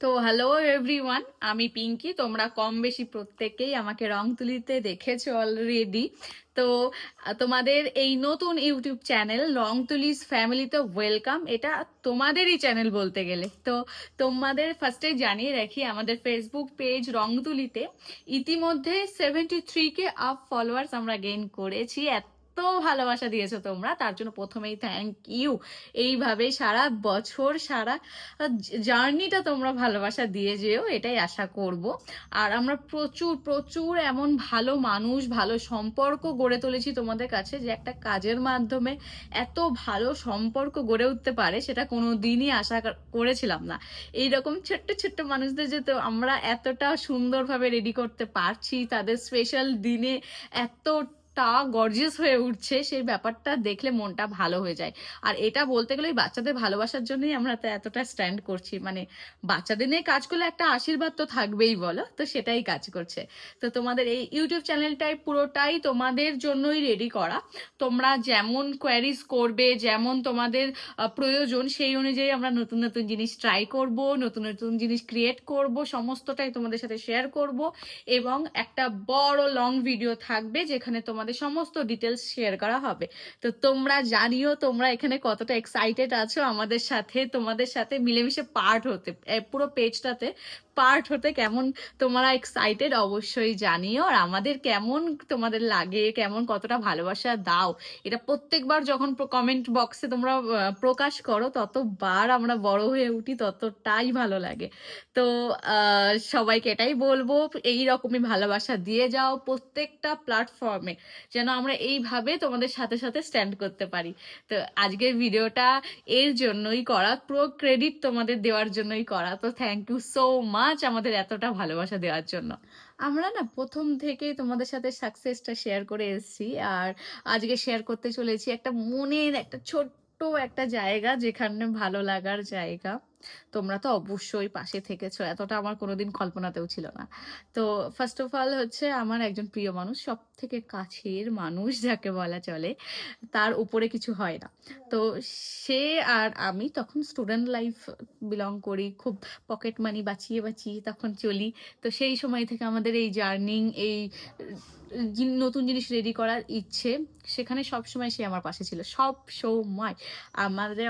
তো hello everyone আমি পিঙ্কি। তোমরা কম বেশি প্রত্যেকেই আমাকে রং তুলিতে দেখেছ অলরেডি তো তোমাদের এই নতুন ইউটিউব চ্যানেল রং তুলিস ফ্যামিলিতে ওয়েলকাম এটা তোমাদেরই চ্যানেল বলতে গেলে। তো, তোমাদের ফার্স্টে জানিয়ে রাখি, আমাদের ফেসবুক পেজ রং তুলিতে ইতিমধ্যে seventy three K up followers আমরা গেইন করেছি। এত ভালোবাসা দিয়েছ তোমরা, তার জন্য প্রথমেই থ্যাংক ইউ এইভাবে সারা বছর, সারা জার্নিটা তোমরা ভালোবাসা দিয়ে যেও, এটাই আশা করব। আর আমরা প্রচুর প্রচুর এমন ভালো মানুষ, ভালো সম্পর্ক গড়ে তুলেছি তোমাদের কাছে যে একটা কাজের মাধ্যমে এত ভালো সম্পর্ক গড়ে উঠতে পারে, সেটা কোনো দিনই আশা করেছিলাম না। এইরকম ছোট্ট ছোট্ট মানুষদের যে তো আমরা এতটা সুন্দরভাবে রেডি করতে পারছি, তাদের স্পেশাল দিনে এতটা গর্জিয়াস হয়ে উঠছে, সেই ব্যাপারটা দেখলে মনটা ভালো হয়ে যায়। আর এটা বলতে গেলে বাচ্চাদের ভালোবাসার জন্যই আমরা তো এতটা স্ট্যান্ড করছি। মানে বাচ্চাদের নিয়ে কাজ করলে একটা আশীর্বাদ তো থাকবেই বলো, তো সেটাই কাজ করছে। তো তোমাদের এই ইউটিউব চ্যানেলটাই পুরোটাই তোমাদের জন্যই রেডি করা। তোমরা যেমন কোয়ারিজ করবে, যেমন তোমাদের প্রয়োজন সেই অনুযায়ী আমরা নতুন নতুন জিনিস ট্রাই করব, নতুন নতুন জিনিস ক্রিয়েট করব, সমস্তটাই তোমাদের সাথে শেয়ার করব। এবং একটা বড় লং ভিডিও থাকবে যেখানে তোমাদের সমস্ত ডিটেলস শেয়ার করা হবে। তো তোমরা জানিও তোমরা এখানে কতটা এক্সাইটেড আছো আমাদের সাথে, তোমাদের সাথে মিলেমিশে পার্ট হতে পুরো পেজটাতে পার্ট হতে কেমন তোমরা এক্সাইটেড অবশ্যই জানিও। আর আমাদের কেমন তোমাদের লাগে, কেমন কতটা ভালোবাসা দাও, এটা প্রত্যেকবার যখন কমেন্ট বক্সে তোমরা প্রকাশ করো, ততবার আমরা বড় হয়ে উঠি, ততটাই ভালো লাগে। তো সবাইকে এটাই বলব, এই রকমই ভালোবাসা দিয়ে যাও প্রত্যেকটা প্ল্যাটফর্মে যেন আমরা এইভাবে তোমাদের সাথে সাথে স্ট্যান্ড করতে পারি। তো আজকের ভিডিওটা এর জন্যই করা পুরো ক্রেডিট তোমাদের দেওয়ার জন্যই করা। তো থ্যাংক ইউ সো মাচ আমাদের এতটা ভালোবাসা দেওয়ার জন্য। আমরা না প্রথম থেকেই তোমাদের সাথে সাকসেসটা শেয়ার করে এসেছি। আর আজকে শেয়ার করতে চলেছি একটা মনের, একটা ছোট্ট একটা জায়গা যেখানে ভালো লাগার জায়গা। তোমরা তো অবশ্যই পাশে থেকেছো, এতটা আমার কোনোদিন কল্পনাতেও ছিল না। তো ফার্স্ট অফ অল হচ্ছে আমার একজন প্রিয় মানুষ সব থেকে কাছের মানুষ যাকে বলা চলে, তার উপরে কিছু হয় না। তো সে আর আমি তখন স্টুডেন্ট লাইফ বিলং করি, খুব পকেট মানি বাঁচিয়ে বাঁচিয়ে তখন চলি। তো সেই সময় থেকে আমাদের এই জার্নিং, এই নতুন জিনিস রেডি করার ইচ্ছে, সেখানে সব সময় সে আমার পাশে ছিল। সব সময় আমাদের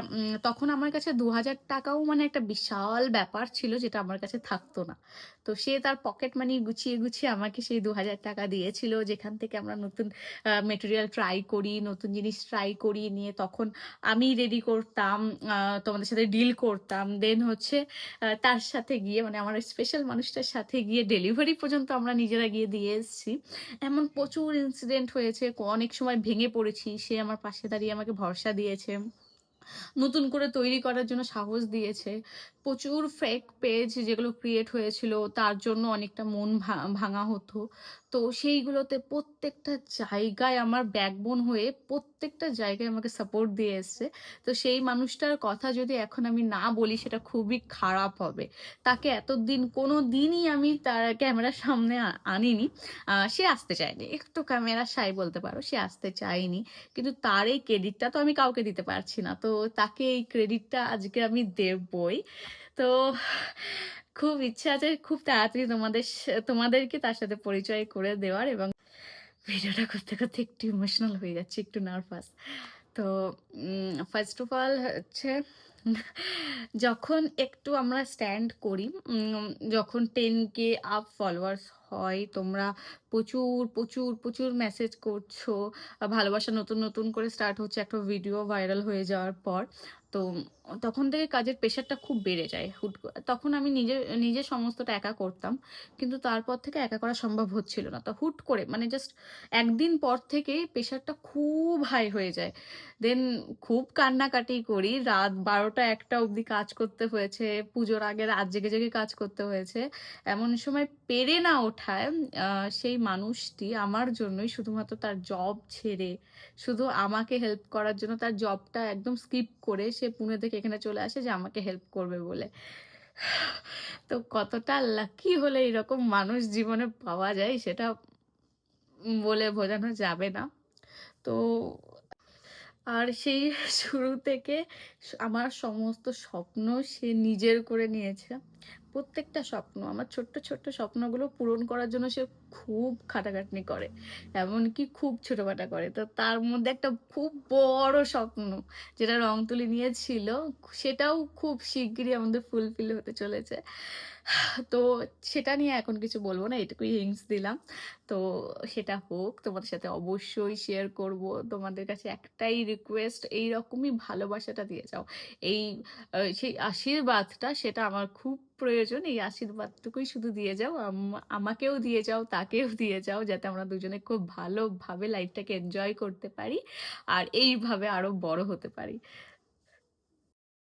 তখন আমার কাছে দু হাজার টাকাও মানে একটা বিশাল ব্যাপার ছিল যেটা আমার কাছে থাকতো না। তো সে তার পকেট মানি গুছিয়ে গুছিয়ে আমাকে সেই দু হাজার টাকা দিয়েছিল। যেখান থেকে আমরা নতুন মেটেরিয়াল ট্রাই করি, নতুন জিনিস ট্রাই করি নিয়ে তখন আমি রেডি করতাম তোমাদের সাথে ডিল করতাম। দেন হচ্ছে তার সাথে গিয়ে মানে আমার স্পেশাল মানুষটার সাথে গিয়ে ডেলিভারি পর্যন্ত আমরা নিজেরা গিয়ে দিয়ে এসেছি। এমন প্রচুর ইনসিডেন্ট হয়েছে, অনেক সময় ভেঙে পড়েছি। সে আমার পাশে দাঁড়িয়ে আমাকে ভরসা দিয়েছে। নতুন করে তৈরি করার জন্য সাহস দিয়েছে। প্রচুর ফেক পেজ যেগুলো ক্রিয়েট হয়েছিল, তার জন্য অনেকটা মন ভাঙা হতো। তো সেইগুলোতে প্রত্যেকটা জায়গায় আমার ব্যাকবোন হয়ে প্রত্যেকটা জায়গায় আমাকে সাপোর্ট দিয়ে এসছে। তো সেই মানুষটার কথা যদি এখন আমি না বলি, সেটা খুবই খারাপ হবে। তাকে এতদিন, কোনো দিনই আমি তার ক্যামেরার সামনে আনিনি। সে আসতে চায়নি। একটু ক্যামেরা সাই বলতে পারো, সে আসতে চায়নি। কিন্তু তার এই ক্রেডিটটা তো আমি কাউকে দিতে পারছি না। তো তাকে এই ক্রেডিটটা আজকে আমি দেবই। তো খুব ইচ্ছা আছে খুব তাড়াতাড়ি তোমাদের তোমাদেরকে তার সাথে পরিচয় করে দেওয়ার এবং ভিডিওটা করতে করতে একটু ইমোশনাল হয়ে যাচ্ছে, একটু নার্ভাস তো ফার্স্ট অফ অল হচ্ছে, যখন একটু আমরা স্ট্যান্ড করি যখন টেন কে আপ ফলোয়ার্স হয়। তোমরা প্রচুর প্রচুর প্রচুর মেসেজ করছ। ভালোবাসা নতুন নতুন করে স্টার্ট হচ্ছে। একটা ভিডিও ভাইরাল হয়ে যাওয়ার পর। তো তখন থেকে কাজের প্রেশারটা খুব বেড়ে যায়। হুট তখন আমি নিজে নিজে সমস্তটা একা করতাম। কিন্তু তারপর থেকে একা করা সম্ভব হচ্ছিল না। তো হুট করে মানে জাস্ট একদিন পর থেকেই প্রেশারটা খুব হাই হয়ে যায়। দেন খুব কান্নাকাটি করি। রাত বারোটা একটা অবধি কাজ করতে হয়েছে। পুজোর আগে রাত জেগে জেগে কাজ করতে হয়েছে। এমন সময় পেরে না ওঠায় সেই মানুষটি আমার জন্যই শুধুমাত্র তার জব ছেড়ে, শুধু আমাকে হেল্প করার জন্য তার জবটা একদম স্কিপ করে সে পুনে থেকে এখানে চলে আসে যে আমাকে হেল্প করবে বলে। তো কতটা লাকি হলে এরকম মানুষ জীবনে পাওয়া যায় সেটা বলে বোঝানো যাবে না। তো আর সেই শুরু থেকে আমার সমস্ত স্বপ্ন সে নিজের করে নিয়েছে। প্রত্যেকটা স্বপ্ন, আমার ছোট্ট ছোট্ট স্বপ্নগুলো পূরণ করার জন্য সে খুব খাটাখাটনি করে। এমনকি খুব ছোটোখাটা করে। তো তার মধ্যে একটা খুব বড় স্বপ্ন যেটা রং তুলি নিয়েছিল, সেটাও খুব শিগগিরই আমাদের ফুলফিল হতে চলেছে। তো সেটা নিয়ে এখন কিছু বলব না, এটুকুই হিংস দিলাম। তো সেটা হোক, তোমাদের সাথে অবশ্যই শেয়ার করব। তোমাদের কাছে একটাই রিকোয়েস্ট এই রকমই ভালোবাসাটা দিয়ে যাও। এই সেই আশীর্বাদটা, সেটা আমার খুব প্রয়োজন, এই আশীর্বাদটুকুই শুধু দিয়ে যাও, আম- আমাকেও দিয়ে যাও, তাকেও দিয়ে যাও, যাতে আমরা দুজনে খুব ভালোভাবে লাইফটাকে এনজয় করতে পারি আর এইভাবে আরও বড় হতে পারি।